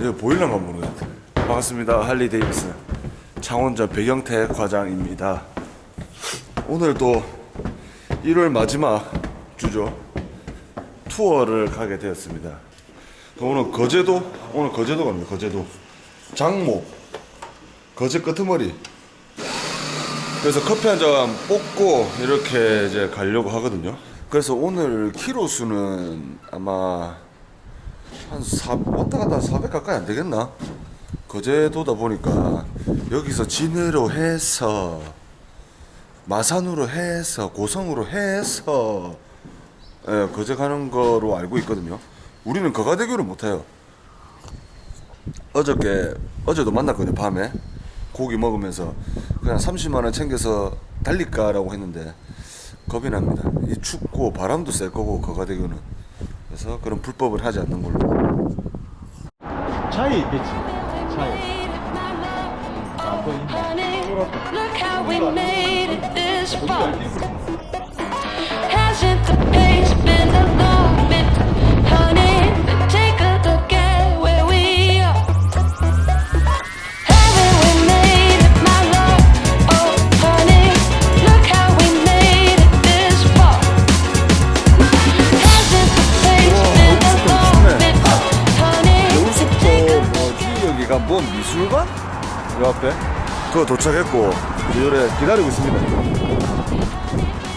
이거 보일런가 모르겠다. 반갑습니다. 할리 데이비슨 창원전 배경태 과장입니다. 오늘도 1월 마지막 주죠. 투어를 가게 되었습니다. 오늘 거제도 오늘 거제도 갑니다. 거제도 장모 거제 끄트머리 그래서 커피 한 잔 뽑고 이렇게 이제 가려고 하거든요. 그래서 오늘 키로 수는 아마 한 4, 왔다 갔다 400 가까이 안 되겠나? 거제도다 보니까 여기서 진해로 해서 마산으로 해서 고성으로 해서 예, 거제 가는 거로 알고 있거든요. 우리는 거가대교를 못 타요. 어저께 어제도 만났거든요 밤에 고기 먹으면서 그냥 30만 원 챙겨서 달릴까라고 했는데 겁이 납니다. 이 춥고 바람도 셀 거고 거가대교는 그래서 그런 불법을 하지 않는 걸로. 차이 있겠지. 차이. 안 보이네. Look how we made it this far. Hasn't the pace 요 앞에 그거 도착했고 이래 기다리고 있습니다.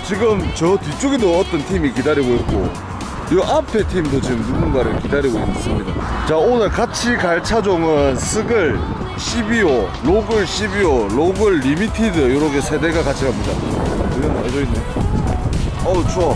지금 저 뒤쪽에도 어떤 팀이 기다리고 있고 이 앞에 팀도 지금 누군가를 기다리고 있습니다. 자 오늘 같이 갈 차종은 스글 12호, 로글 12호, 로글 리미티드 이렇게 세 대가 같이 갑니다. 이건 알져 있네. 어우 추워.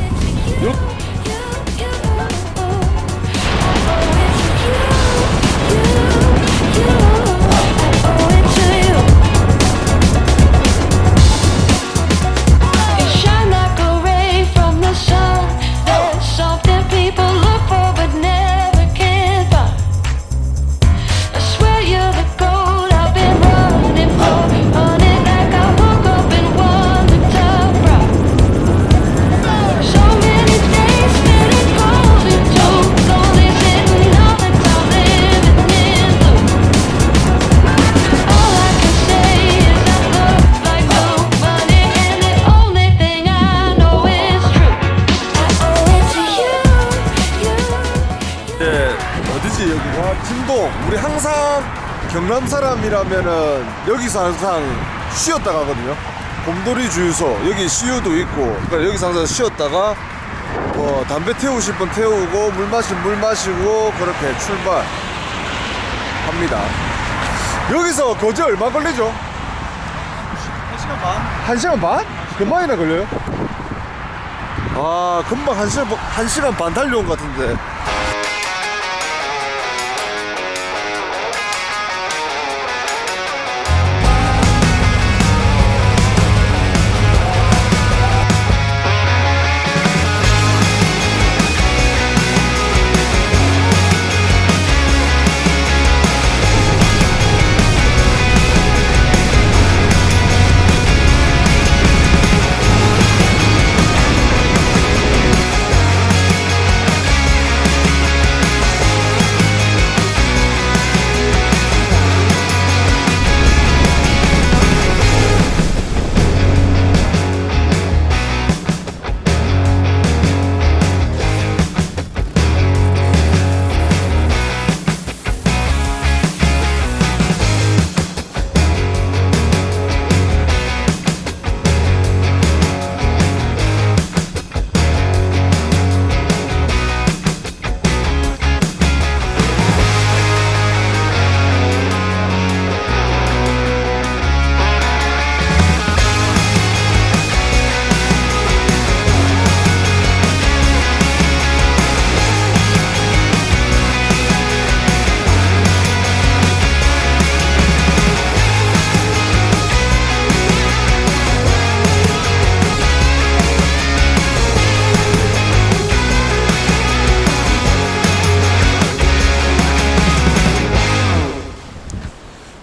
우리 항상 경남 사람이라면은 여기서 항상 쉬었다 가거든요. 곰돌이 주유소 여기 CU도 있고, 그러니까 여기서 항상 쉬었다가 뭐 담배 태우실 분 태우고 물 마실 물 마시고 그렇게 출발합니다. 여기서 거제 얼마 걸리죠? 1시간 반? 한 시간 반? 금방이나 걸려요? 아 금방 한 시간 한 시간 반 달려온 것 같은데.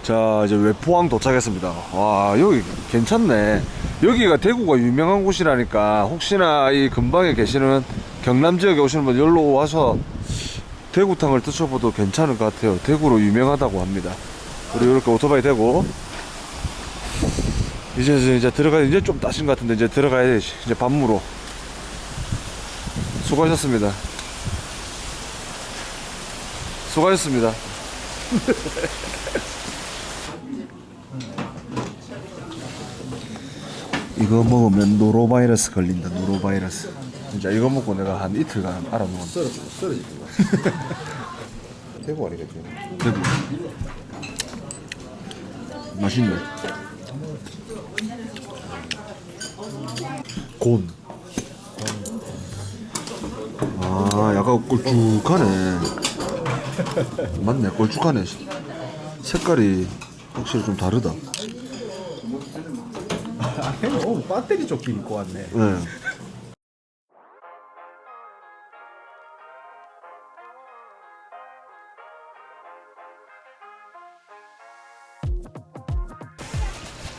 자 이제 외포항 도착했습니다. 와 여기 괜찮네. 여기가 대구가 유명한 곳이라니까 혹시나 이 근방에 계시는 경남 지역에 오시는 분 여기로 와서 대구탕을 드셔봐도 괜찮을 것 같아요. 대구로 유명하다고 합니다. 우리 이렇게 오토바이 대고 이제 이제, 이제 들어가 이제 좀 따신 것 같은데 이제 들어가야 돼 이제 밥무로 수고하셨습니다. 수고하셨습니다. 이거 먹으면 노로바이러스 걸린다. 노로바이러스. 진짜 이거 먹고 내가 한 이틀간 알아먹었어. 쓰러지, 쓰러지는 거야. 대구 아니겠지? 대구. 맛있네. 곤. 아, 약간 꼴쭉하네. 맞네, 꼴쭉하네. 색깔이 확실히 좀 다르다. 아, 형 오늘 배터리 조끼 입고 왔네. 네.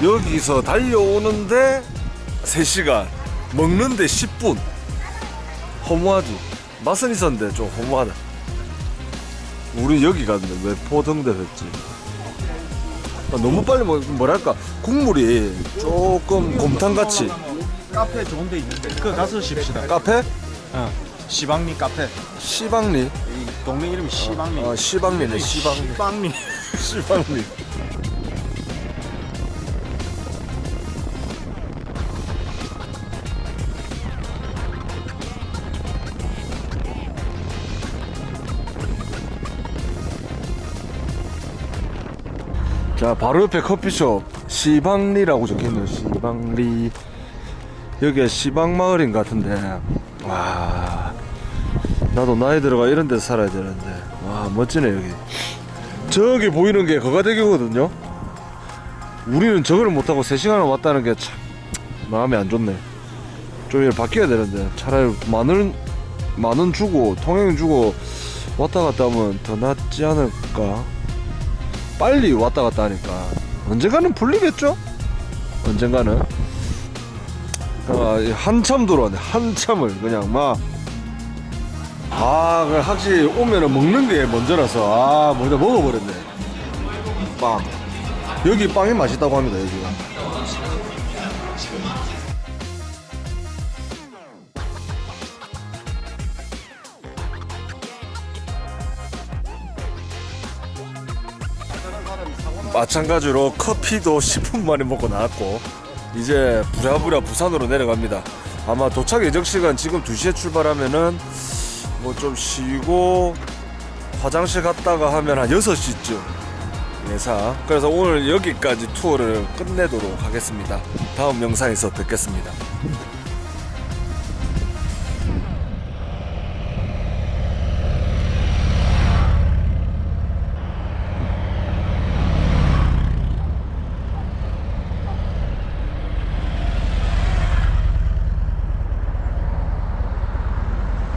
여기서 달려오는데 3시간 먹는데 10분. 허무하지. 맛은 있었는데 좀 허무하다. 우리 여기 갔는데 왜 포등대 했지? 아, 너무 빨리 먹 뭐랄까 국물이 조금 곰탕같이 카페 좋은 데 있는데. 그 가서 쉽시다. 카페? 어. 시방리 카페. 시방리 이 동네 이름이 시방리. 아 시방리네 시방리 시방리. 시방리 자 바로 옆에 커피숍. 시방리라고 적혀있네요. 시방리. 여기가 시방마을인 것 같은데. 와. 나도 나이 들어가 이런 데서 살아야 되는데. 와 멋지네 여기. 저기 보이는 게 거가대교거든요? 우리는 저걸 못하고 3시간을 왔다는 게 참 마음이 안 좋네. 좀 이렇게 바뀌어야 되는데. 차라리 만원 만원 주고 통행 주고 왔다 갔다 하면 더 낫지 않을까 빨리 왔다 갔다 하니까. 언젠가는 풀리겠죠? 언젠가는. 아, 한참 들어왔네. 한참을 그냥 막. 아, 그 확실히 오면은 먹는 게 먼저라서. 아, 먼저 먹어버렸네. 빵. 여기 빵이 맛있다고 합니다, 여기 마찬가지로 커피도 10분 만에 먹고 나왔고 이제 부랴부랴 부산으로 내려갑니다. 아마 도착 예정 시간 지금 2시에 출발하면은 뭐 좀 쉬고 화장실 갔다가 하면 한 6시쯤 예상. 그래서 오늘 여기까지 투어를 끝내도록 하겠습니다. 다음 영상에서 뵙겠습니다.